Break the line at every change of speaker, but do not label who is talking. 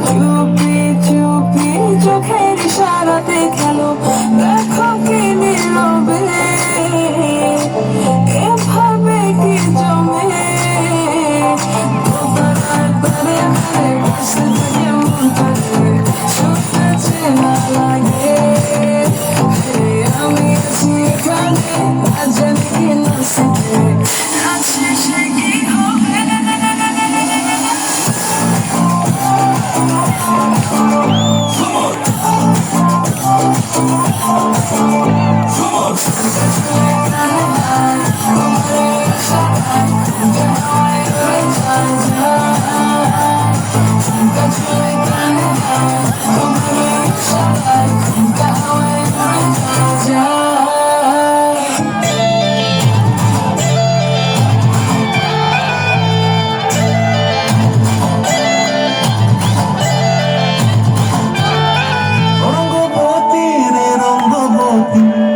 খেলো, চুপি চুপি, চোখের ইশারাতে খেলো। দেখো কি নীরবে, এভাবে কি জমে? বারে বারে বসে Come on.
Thank you.